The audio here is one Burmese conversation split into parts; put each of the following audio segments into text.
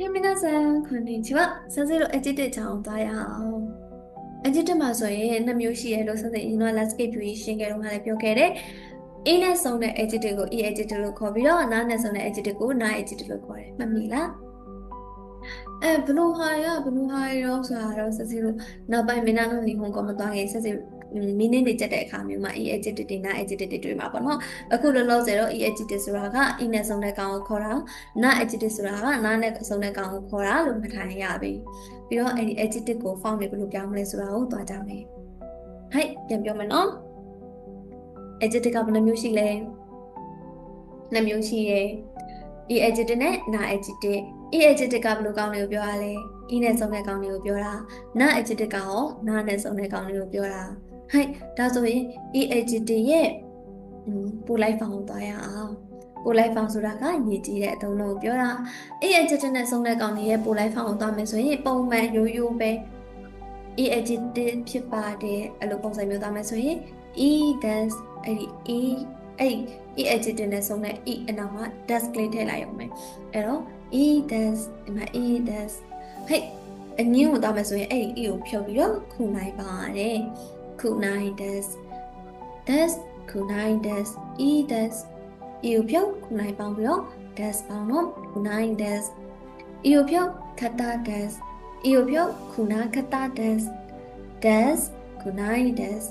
皆さんこんにちはဆန်းစေးတို့ edit ချောင်းသွားရအောင် edit မှာဆိုရင်နှစ်မျိုးရှိရဲ့လို့ဆန်းစေးအရင်က landscape view ရှင်းခဲ့တော့ကလည်းပြောခဲ့တယ် A နဲ့ဆုံးတဲ့ edit ကို E edit လို့ခေါ်ပြီးတော့နားနဲ့ဆုံးတဲ့ edit ကိုနား edit လို့ခေါ်တယ်မှတ်မိလားအဲဘလူးဟာရဘလူးဟာရောဆိုတာတော့ဆန်းစေးတို့နောက်ပိုင်းမင်းနာတို့ညီဟွန်ကမသွားခင်ဆန်းစေးမ င်းနေနေကြတဲ့အခါမျိုးမှာ e edit တွေနာ edit တွေတွေ့မှာပေါ့နော်အခုလောလောဆယ်တော့ e edit ဆိုတာက e နဲ့ဆုံးတဲ့ကောင်ကိုခေါ်တာနာ edit ဆိုတာကနာနဲ့ဆုံးတဲ့ကောင်ကိုခေါ်တာလို့မှတ်ထားရပြီပြီးတော့အဲ့ဒီ edit ကို font တွေဘယ်လိုပြောင်းမလဲဆိုတာကိုသွားကြမယ်ဟိုက်ပြန်ပြောမယ်နော် edit ကဘယ်နှမျိုးရှိလဲနှစ်မျိုးရှိရယ် e edit နဲ့ na edit e edit ကဘယ်လိုကောင်းလဲကိုပြောရလဲ e နဲ့ဆုံးတဲ့ကောင်းလေးကိုပြောတာ na edit ကရော na နဲ့ဆုံးတဲ့ကောင်းလေးကိုပြောတာ ဟိုက်ဒါဆိုရင် EAGT ရဲ့ပို့လိုက်ဖောင်သွားရအောင်ပို့လိုက်ဖောင်ဆိုတာကညစ်ကြေးတဲ့အသုံးလုံးကိုပြောတာ EAGT နဲ့ဆုံးတဲ့ကောင်တွေရဲ့ပို့လိုက်ဖောင်ကိုသွားမယ်ဆိုရင်ပုံမှန်ရိုးရိုးပဲ EAGT ဖြစ်ပါတယ်အဲ့လိုပုံစံမျိုးသွားမယ်ဆိုရင် E dash အဲ့ဒီ E အဲ့ EAGT နဲ့ဆုံးတဲ့ E အနောက်မှာ dash ကလေးထည့်လိုက်အောင်မယ်အဲ့တော့ E dash ဒီမှာ E dash ဟဲ့အငင်းကိုသွားမယ်ဆိုရင်အဲ့ဒီ E ကိုဖြုတ်ပြီးတော့ခုနိုင်ပါတယ် kunaides des kunaides ides ဤဖြုတ် kunai ပေါင်းပြီးတော့ des ပေါင်းတော့ kunaides ဤဖြုတ် kata des ဤဖြုတ် kuna kata des des kunaides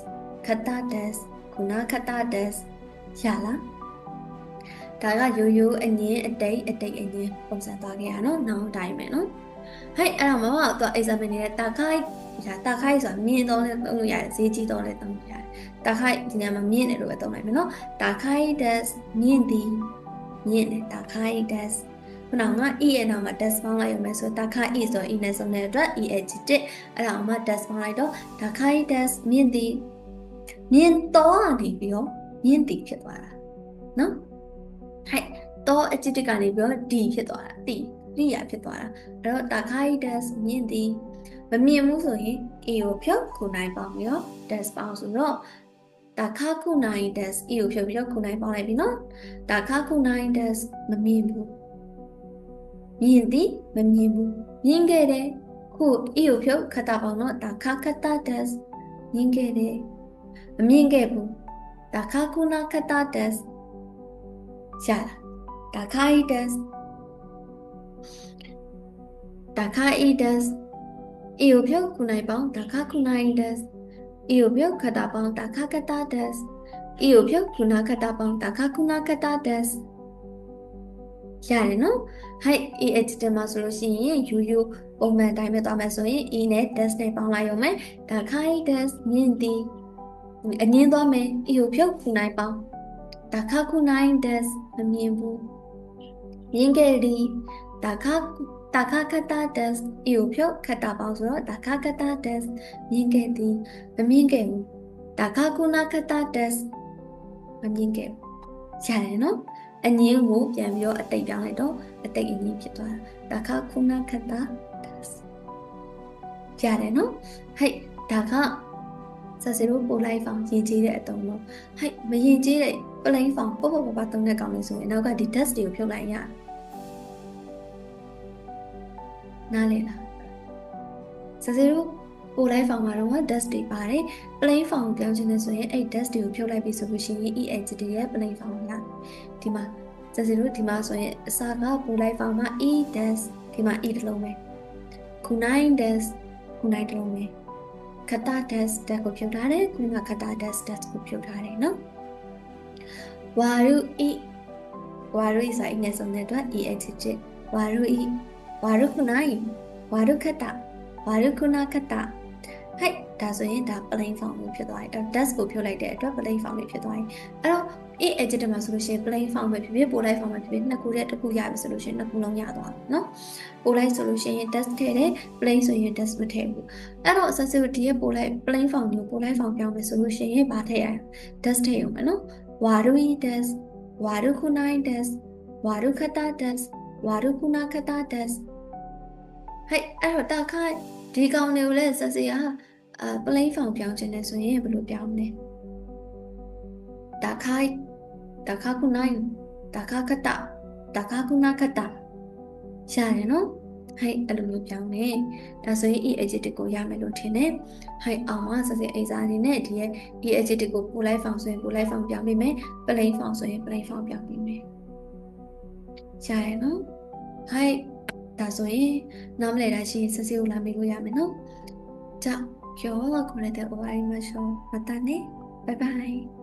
kata des kuna kata des ရလားဒါကရိုးရိုးအငင်းအတိတ်အတိတ်အငင်းပုံစံသွားခဲ့ရနော်နောက်တိုင်းပဲနော်ဟဲ့အဲ့တော့မမတော့ examine နေတဲ့တာခိုက် ဒါတာခိုက်ဆိုတာမြင်တော့လဲသုံးလို့ရတယ်ဈေးကြီးတော့လဲသုံးလို့ရတယ်တာခိုက်ဒီညမှာမြင့်တယ်လို့ပဲသုံးလိုက်မယ်နော်တာခိုက် des မြင့်သည်မြင့်တယ်တာခိုက် des ခုနက e ရဲ့နောက်မှာ des ပေါင်းလိုက်ရမယ်ဆိုတာခိုက် e ဆို e နဲ့ဆုံးတဲ့အတွက် e adjective အဲ့ဒါမှ des ပေါင်းလိုက်တော့တာခိုက် des မြင့်သည်မြင့်တော့နေပြီးတော့မြင့်သည်ဖြစ်သွားတာနော်ဟဲ့တော့ adjective ကနေပြီးတော့ d ဖြစ်သွားတာတီရိယာဖြစ်သွားတာအဲ့တော့တာခိုက် des မြင့်သည် မမြင်ဘူးဆိုရင် A ကိုဖြုတ်ခုနိုင်ပေါင်းပြီးတော့ dash ပေါင်းဆိုတော့ဒါခါခုနိုင် dash A ကိုဖြုတ်ပြီးတော့ခုနိုင်ပေါင်းလိုက်ပြီနော်ဒါခါခုနိုင် dash မမြင်ဘူးမြင်သည်မမြင်ဘူးမြင်ခဲ့တယ်ခု A ကိုဖြုတ်ခတာပေါင်းတော့ဒါခါခတာ dash မြင်ခဲ့တယ်မမြင်ခဲ့ဘူးဒါခါခုနာခတာ dash ရလားဒါခါ e dash ဒါခါ e dash အေကိုပြုတ်ခုနိုင်ပေါင်းဒါခခုနိုင်ဒက်အေကိုပြုတ်ခတာပေါင်းဒါခခတာဒက်အေကိုပြုတ်ခုနာခတာပေါင်းဒါခခုနာခတာဒက်ရတယ်နော်ဟိုက် e edit မှာဆိုလို့ရှိရင်ယူယူပုံမှန်တိုင်းပဲသွားမယ်ဆိုရင် e နဲ့ dash နဲ့ပေါင်းလိုက်ရုံပဲဒါခိုင် dash မြင့်သည်အငင်းသွားမယ် e ကိုဖြုတ်ခုနိုင်ပေါင်းဒါခခုနိုင် dash မမြင်ဘူးမြင်ခဲ့သည်ဒါခ တာခခတာဒက်အီကိုဖြုတ်ခတာပေါင်းဆိုတော့တာခခတာဒက်မြင်ခဲ့သည်မမြင်ခဲ့ဘူးတာခကုနာခတာဒက်မမြင်ခဲ့ဘူးရတယ်နော်အငင်းကိုပြန်ပြီးတော့အတိတ်ပြောင်းလိုက်တော့အတိတ်အငင်းဖြစ်သွားတာတာခကုနာခတာဒက်ရတယ်နော်ဟဲ့ဒါကဆက်စီတို့ပို့လိုက်ဖောင်ရင်ကြီးတဲ့အတုံးလို့ဟဲ့မရင်ကြီးတဲ့ပလိန်ဖောင်ပုတ်ပုတ်ပပတုံးတဲ့ကောင်လေးဆိုရင်နောက်ကဒီ test တွေကိုဖြုတ်လိုက်ရတယ် နားလည်လားစစေတို့ပို့လိုက်ဖောင်မှာတော့ dust တွေပါတယ် plain form ပြောင်းချင်တယ်ဆိုရင်အဲ့ dust တွေကိုဖြုတ်လိုက်ပြီဆိုလို့ရှိရင် EHD ရဲ့ plain form လာဒီမှာစစေတို့ဒီမှာဆိုရင်အစာကပို့လိုက်ဖောင်မှာ E dust ဒီမှာ E တစ်လုံးပဲခု9 dust ခု9တစ်လုံးပဲခတာ dust တက်ကိုဖြုတ်ထားတယ်ခုနကခတာ dust dust ကိုဖြုတ်ထားတယ်နော်ဝါရု E ဝါရု is အငယ်ဆုံးတဲ့အတွက် EHD ဝါရု E ဝါရုခုနာယဝါရုခတဝါရုခုနာခတဟဲ့ဒါဆိုရင်ဒါ plain form ကိုဖြစ်သွားတယ် das ကိုဖြုတ်လိုက်တဲ့အတွက် plain form တွေဖြစ်သွားတယ်အဲ့တော့ a adjective မှာဆိုလို့ရှိရင် plain form ပဲဖြစ်ဖြစ် polite form ပဲဖြစ်ဖြစ်နှစ်ခုတည်းတစ်ခုရပြီဆိုလို့ရှိရင်နှစ်ခုလုံးရသွားတယ်နော် polite ဆိုလို့ရှိရင် das ထည့်တယ် plain ဆိုရင် das မထည့်ဘူးအဲ့တော့ sensitivity ရဲ့ polite plain form ကို polite form ပြောင်းမယ်ဆိုလို့ရှိရင်ဘာထည့်ရလဲ das ထည့်ရုံပဲနော် waru das waru kunai das waru khata das waru kuna khata das ဟဲ့အဲ့တော့တာခဒီကောင်တွေကိုလည်းဆက်စီကအာပလိန်ဖောင်ပြောင်းခြင်းနဲ့ဆိုရင်ဘယ်လိုပြောင်းမလဲတာခိုင်တာခခုနိုင်တာခခတတာခခုနာခတရတယ်နော်ဟဲ့အဲ့လိုမျိုးပြောင်းနေဒါဆိုရင် e adjective ကိုရမယ်လို့ထင်တယ်ဟဲ့အောင်ကဆက်စစ်အိစာနေနဲ့ဒီရဲ့ e adjective ကိုပူလိုက်ဖောင်ဆိုရင်ပူလိုက်ဖောင်ပြောင်းပေးမယ်ပလိန်ဖောင်ဆိုရင်ပလိန်ဖောင်ပြောင်းပေးမယ်ရတယ်နော်ဟဲ့ ဒါဆိုရင်နားမလည်တာရှိရင်စစ်စစ်ကိုလာမေးလို့ရမယ်နော်။ကြောက်ကျော်ကိုရတဲ့ OI မှာရှောမတန်နဲ့ bye bye